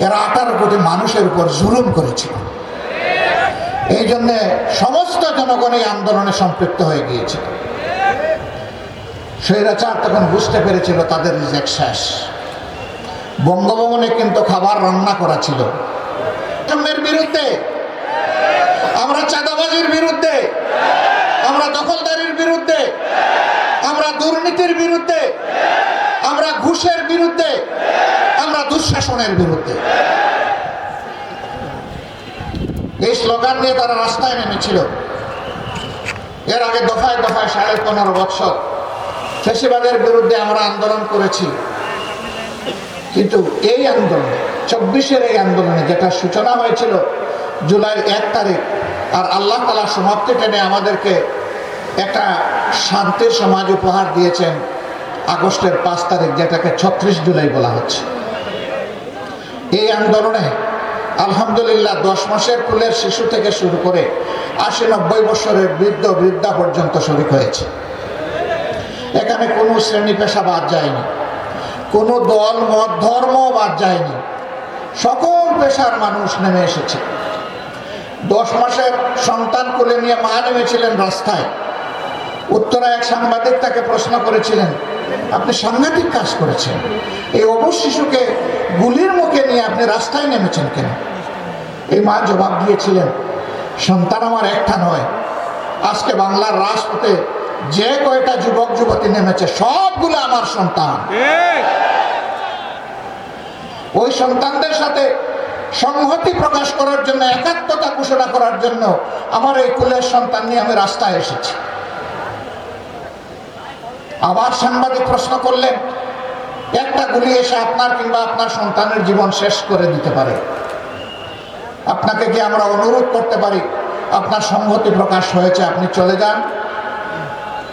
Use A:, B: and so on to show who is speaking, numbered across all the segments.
A: এরা আঠারো কোটি মানুষের উপর জুলুম করেছিল। এই জন্যে সমস্ত জনগণ এই আন্দোলনে সম্পৃক্ত হয়ে গিয়েছিল। স্বৈরাচার তখন বুঝতে পেরেছিল তাদের রিজেক্ট শেষ। বঙ্গভবনে কিন্তু খাবার রান্না করা ছিল। বিরুদ্ধে। আমরা চাঁদাবাজির বিরুদ্ধে। আমরা দখলদারির বিরুদ্ধে। আমরা দুর্নীতির বিরুদ্ধে। আমরা ঘুষের বিরুদ্ধে। আমরা বিরুদ্ধে। এই স্লোগান নিয়ে তারা রাস্তায় নেমেছিল। এর আগে দফায় দফায় সাড়ে পনেরো বৎসর ফেসিবাদের বিরুদ্ধে আমরা আন্দোলন করেছি। কিন্তু এই আন্দোলন, চব্বিশের এই আন্দোলনে যেটা সূচনা হয়েছিল জুলাই এক তারিখ, আর আল্লাহ তালা সমাপ্তি টেনে আমাদেরকে একটা শান্তির সমাজ উপহার দিয়েছেন আগস্টের পাঁচ তারিখ, যেটাকে ছত্রিশ জুলাই বলা হচ্ছে। এই আন্দোলনে আলহামদুলিল্লাহ দশ মাসের কুলের শিশু থেকে শুরু করে আশি নব্বই বছরের বৃদ্ধ, বৃদ্ধা পর্যন্ত শরিক হয়েছে। এখানে কোনো শ্রেণি পেশা বাদ যায়নি। কোনো দল, মত, ধর্ম বাদ যায়নি। সকল পেশার মানুষ নেমে এসেছে। দশ মাসের সন্তান কোলে নিয়ে মা নেমেছিলেন রাস্তায়। উত্তরা এক সাংবাদিক তাকে প্রশ্ন করেছিলেন আপনি সাংঘাতিক কাজ করেছেন। এই অবশ শিশুকে গুলির মুখে নিয়ে আপনি রাস্তায় নেমেছেন কেন? এই মা জবাব দিয়েছিলেন সন্তান আমার একটা নয়। আজকে বাংলার রাজপথে যে কয়টা যুবক যুবতী নেমেছে সবগুলো আমার সন্তান। ওই সন্তানদের সাথে সংহতি প্রকাশ করার জন্য একাত্মতা ঘোষণা করার জন্য আমার এই কুলের সন্তান নিয়ে আমি রাস্তায় এসেছি। আবার সাংবাদিক প্রশ্ন করলেন, একটা গুলি এসে আপনার কিংবা আপনার সন্তানের জীবন শেষ করে দিতে পারে। আপনাকে কি আমরা অনুরোধ করতে পারি? আপনার সংহতি প্রকাশ হয়েছে, আপনি চলে যান।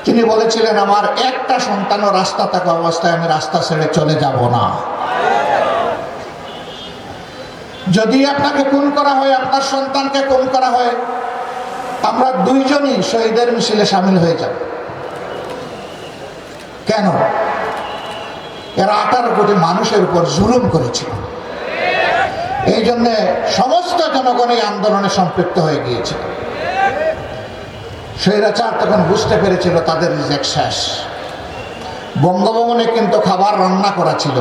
A: তিনি বলেছিলেন, আমার একটা সন্তানও রাস্তা থাকা অবস্থায় আমি রাস্তা ছেড়ে চলে যাব না। যদি আপনাকে খুন করা হয়, আপনার সন্তানকে খুন করা হয়, আমরা দুইজনই শহীদের মিছিলে সামিল হয়ে যাব। কেন এরা আঠারো কোটি মানুষের উপর জুলুম করেছিল এই জন্যে সমস্ত জনগণ এই আন্দোলনে সম্পৃক্ত হয়ে গিয়েছিল স্বৈরাচার তখন বুঝতে পেরেছিল তাদের রিজেক্ট শেষ বঙ্গভবনে কিন্তু খাবার রান্না করা ছিল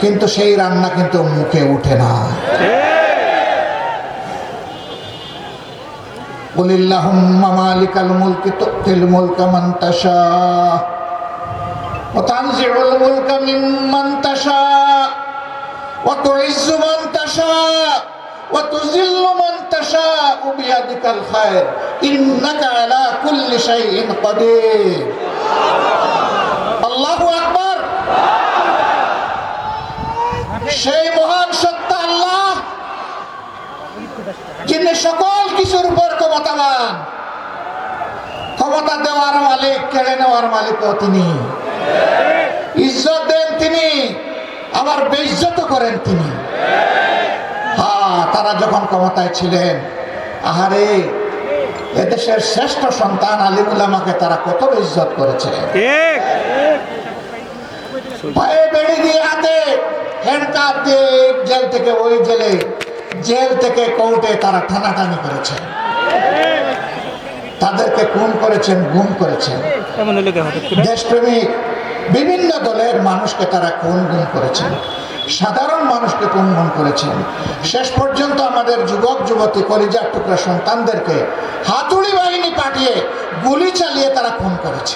A: কিন্তু সেই রান্না কিন্তু মুখে উঠে না قل اللهم مالك الملك تؤتي الملك من تشاء وتنزع الملك ممن تشاء وتعز من تشاء وتذل من تشاء بيدك الخير إنك على كل شيء قدير الله أكبر সেই মহান সত্য আল্লাহ যিনি সকল কিছুর উপর ক্ষমতাবান ক্ষমতা দেওয়ার মালিক কেড়ে নেওয়ার মালিকও তিনি ইজ্জত দেন তিনি। আবার বেইজ্জত করেন তিনি। হ্যাঁ তারা যখন ক্ষমতায় ছিলেন আহারে এদেশের শ্রেষ্ঠ সন্তান আলিমুল্লামাকে তারা কত ইজ্জত করেছে পায়ে বেড়ি দিয়ে হাতে হ্যান্ডকাপ দিয়ে এই জেল থেকে ওই জেলে জেল থেকে কোর্টে তারা টানাটানি করেছেন। তাদেরকে খুন করেছেন গুম করেছেন।
B: এমন হলে কেমন
A: দেশপ্রেমিক বিভিন্ন দলের মানুষকে তারা কোন গুণ করেছেন? সাধারণ মানুষকে গুণ করেছেন? শেষ পর্যন্ত আমাদের যুবক, যুবতী, কলিজার টুকরা সন্তানদেরকে হাতুড়ি বাহিনী পাঠিয়ে গুলি চালিয়ে তারা খুন করেছে।